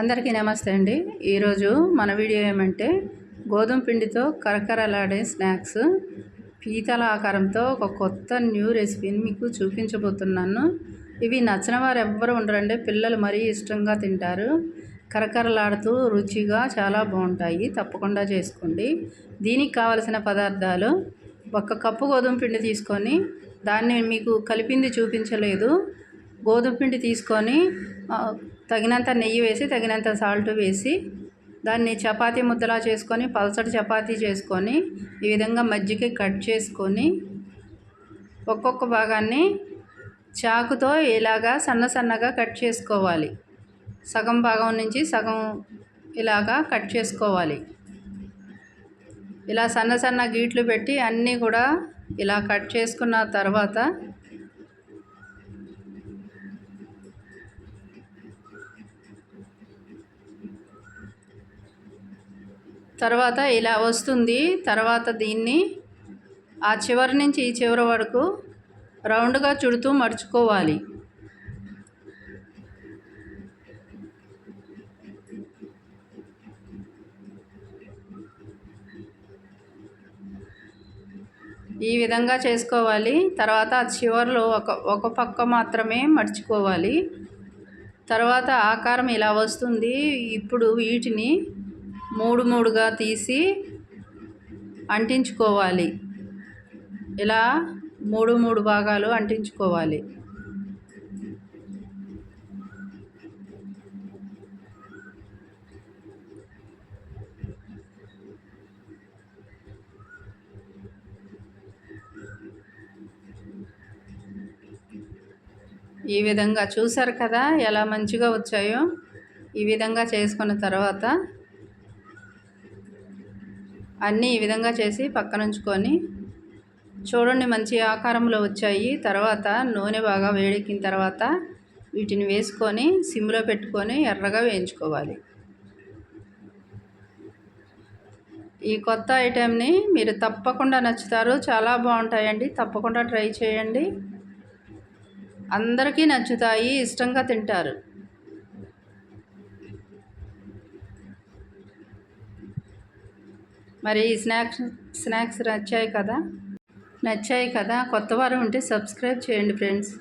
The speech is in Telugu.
అందరికీ నమస్తే అండి. ఈరోజు మన వీడియో ఏమంటే గోధుమ పిండితో కరకరలాడే స్నాక్స్ పీతల ఆకారంతో ఒక కొత్త న్యూ రెసిపీని మీకు చూపించబోతున్నాను. ఇవి నచ్చిన వారు ఎవ్వరు ఉండరండి. పిల్లలు మరీ ఇష్టంగా తింటారు. కరకరలాడుతూ రుచిగా చాలా బాగుంటాయి. తప్పకుండా చేసుకోండి. దీనికి కావలసిన పదార్థాలు ఒక కప్పు గోధుమ పిండి తీసుకొని దాన్ని మీకు కలిపింది చూపించలేదు. గోధుమ పిండి తీసుకొని తగినంత నెయ్యి వేసి తగినంత సాల్ట్ వేసి దాన్ని చపాతీ ముద్దలా చేసుకొని పల్సటి చపాతీ చేసుకొని ఈ విధంగా మజ్జిగ కట్ చేసుకొని ఒక్కొక్క భాగాన్ని చాకుతో ఇలాగా సన్న సన్నగా కట్ చేసుకోవాలి. సగం భాగం నుంచి సగం ఇలాగా కట్ చేసుకోవాలి. ఇలా సన్న సన్న గీట్లు పెట్టి అన్నీ కూడా ఇలా కట్ చేసుకున్న తర్వాత తర్వాత ఇలా వస్తుంది. తర్వాత దీన్ని ఆ చివరి నుంచి ఈ చివరి వరకు రౌండ్గా చుడుతూ మడుచుకోవాలి ఈ విధంగా చేసుకోవాలి. తర్వాత ఆ చివరిలో ఒక ఒక పక్క మాత్రమే మడుచుకోవాలి తర్వాత ఆకారం ఇలా వస్తుంది. ఇప్పుడు వీటిని మూడు మూడుగా తీసి అంటించుకోవాలి. ఇలా మూడు మూడు భాగాలు అంటించుకోవాలి. ఈ విధంగా చూసారు కదా ఎలా మంచిగా వచ్చాయో? ఈ విధంగా చేసుకున్న తర్వాత అన్నీ ఈ విధంగా చేసి పక్కనుంచుకొని చూడండి మంచి ఆకారంలో వచ్చాయి. తర్వాత నూనె బాగా వేడెక్కిన తర్వాత వీటిని వేసుకొని సిమ్లో పెట్టుకొని ఎర్రగా వేయించుకోవాలి. ఈ కొత్త ఐటెంని మీరు తప్పకుండా నచ్చుతారు. చాలా బాగుంటాయండి. తప్పకుండా ట్రై చేయండి. అందరికీ నచ్చుతాయి. ఇష్టంగా తింటారు. మరి ఈ స్నాక్స్ స్నాక్స్ నచ్చాయి కదా? నచ్చాయి కదా? కొత్త వారు ఉంటే సబ్స్క్రైబ్ చేయండి ఫ్రెండ్స్.